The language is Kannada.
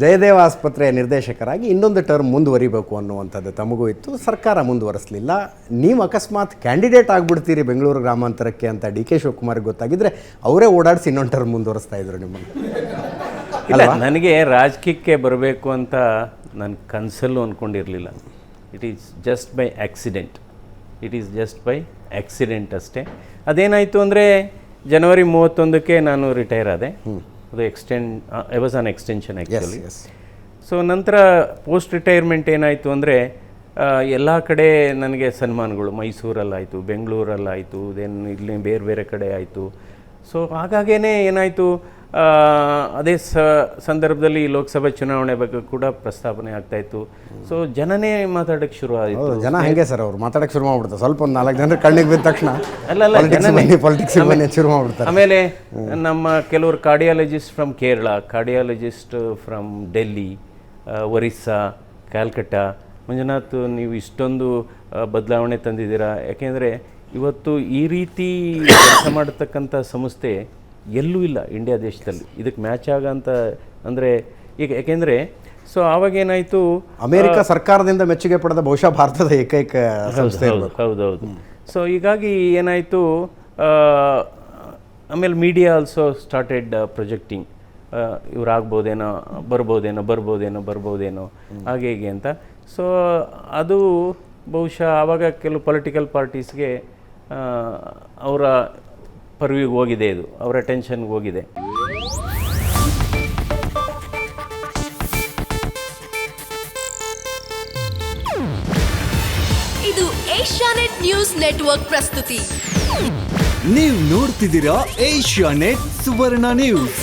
ಜಯದೇವ ಆಸ್ಪತ್ರೆಯ ನಿರ್ದೇಶಕರಾಗಿ ಇನ್ನೊಂದು ಟರ್ಮ್ ಮುಂದುವರಿಬೇಕು ಅನ್ನುವಂಥದ್ದು ತಮಗೂ ಇತ್ತು. ಸರ್ಕಾರ ಮುಂದುವರಿಸಲಿಲ್ಲ. ನೀವು ಅಕಸ್ಮಾತ್ ಕ್ಯಾಂಡಿಡೇಟ್ ಆಗಿಬಿಡ್ತೀರಿ ಬೆಂಗಳೂರು ಗ್ರಾಮಾಂತರಕ್ಕೆ ಅಂತ ಡಿ ಕೆ ಶಿವಕುಮಾರ್ಗೆ ಗೊತ್ತಾಗಿದ್ದರೆ ಅವರೇ ಓಡಾಡಿಸಿ ಇನ್ನೊಂದು ಟರ್ಮ್ ಮುಂದುವರಿಸ್ತಾ ಇದ್ರು ನಿಮ್ಮನ್ನು. ಇಲ್ಲ ನನಗೆ ರಾಜಕೀಯಕ್ಕೆ ಬರಬೇಕು ಅಂತ ನಾನು ಕನಸಲ್ಲೂ ಅಂದ್ಕೊಂಡಿರಲಿಲ್ಲ it is just by accident it is just by accident ಅಷ್ಟೇ. ಅದೇನಾಯಿತು ಅಂದರೆ ಜನವರಿ ಮೂವತ್ತೊಂದಕ್ಕೆ ನಾನು ರಿಟೈರ್ ಆದೆ. ಅದು extend I was on extension actually so ನಂತರ ಪೋಸ್ಟ್ ರಿಟೈರ್ಮೆಂಟ್ ಏನಾಯಿತು ಅಂದರೆ ಎಲ್ಲ ಕಡೆ ನನಗೆ ಸನ್ಮಾನಗಳು. ಮೈಸೂರಲ್ಲಾಯಿತು ಬೆಂಗಳೂರಲ್ಲಾಯಿತು ದೆನ್ ಇಲ್ಲಿ ಬೇರೆ ಬೇರೆ ಕಡೆ ಆಯಿತು. ಸೊ ಹಾಗಾಗೇ ಏನಾಯಿತು? ಅದೇ ಸ ಸಂದರ್ಭದಲ್ಲಿ ಲೋಕಸಭೆ ಚುನಾವಣೆ ಬಗ್ಗೆ ಕೂಡ ಪ್ರಸ್ತಾಪನೆ ಆಗ್ತಾ ಇತ್ತು. ಸೊ ಜನನೇ ಮಾತಾಡಕ್ಕೆ ಶುರು ಆಯಿತು. ಹೌದು ಜನ ಹಂಗೆ ಸರ್ ಅವ್ರು. ಮಾತಾಡಕ್ಕೆ ಶುರು ಮಾಡ್ಬಿಡ್ತಾರೆ. ಸ್ವಲ್ಪ ಒಂದು ನಾಲ್ಕು ಜನರ ಕಣ್ಣಿಗೆ ಬಿದ್ದ ತಕ್ಷಣ ಅಲ್ಲ, ಅಲ್ಲ, ಪಾಲಿಟಿಕ್ಸ್ ಜನನೇ. ಪಾಲಿಟಿಕ್ಸ್ ಶುರು ಮಾಡ್ಬಿಡ್ತಾರೆ. ಆಮೇಲೆ ನಮ್ಮ ಕೆಲವರು cardiologist from Kerala cardiologist from Delhi Orissa Calcutta Manjunath ನೀವು ಇಷ್ಟೊಂದು ಬದಲಾವಣೆ ತಂದಿದ್ದೀರಾ? ಯಾಕೆಂದರೆ ಇವತ್ತು ಈ ರೀತಿ ಕೆಲಸ ಮಾಡತಕ್ಕಂಥ ಸಂಸ್ಥೆ ಎಲ್ಲೂ ಇಲ್ಲ ಇಂಡಿಯಾ ದೇಶದಲ್ಲಿ. ಇದಕ್ಕೆ ಮ್ಯಾಚ್ ಆಗಂತ ಅಂದರೆ ಈಗ ಯಾಕೆಂದರೆ ಸೊ ಆವಾಗೇನಾಯಿತು ಅಮೆರಿಕ ಸರ್ಕಾರದಿಂದ ಮೆಚ್ಚುಗೆ ಪಡೆದ ಬಹುಶಃ ಭಾರತದ ಏಕೈಕ ಸಂಸ್ಥೆ ಹೌದು ಹೌದೌದು ಸೊ ಹೀಗಾಗಿ ಏನಾಯಿತು ಆಮೇಲೆ ಮೀಡಿಯಾ ಆಲ್ಸೋ ಸ್ಟಾರ್ಟೆಡ್ ಪ್ರೊಜೆಕ್ಟಿಂಗ್ ಇವ್ರು ಆಗ್ಬೋದೇನೋ ಬರ್ಬೋದೇನೋ ಬರ್ಬೋದೇನೋ ಬರ್ಬೋದೇನೋ ಹಾಗೆ ಹೀಗೆ ಅಂತ. ಸೊ ಅದು ಬಹುಶಃ ಆವಾಗ ಕೆಲವು ಪೊಲಿಟಿಕಲ್ ಪಾರ್ಟೀಸ್ಗೆ ಅವರ ಪರ್ವಿಗೆ ಹೋಗಿದೆ ಇದು. ಅವರ ಟೆನ್ಷನ್ಗೆ ಹೋಗಿದೆ. ಇದು ಏಷ್ಯಾನೆಟ್ ನ್ಯೂಸ್ ನೆಟ್ವರ್ಕ್ ಪ್ರಸ್ತುತಿ. ನೀವು ನೋಡ್ತಿದ್ದೀರಾ ಏಷ್ಯಾ ನೆಟ್ ಸುವರ್ಣ ನ್ಯೂಸ್.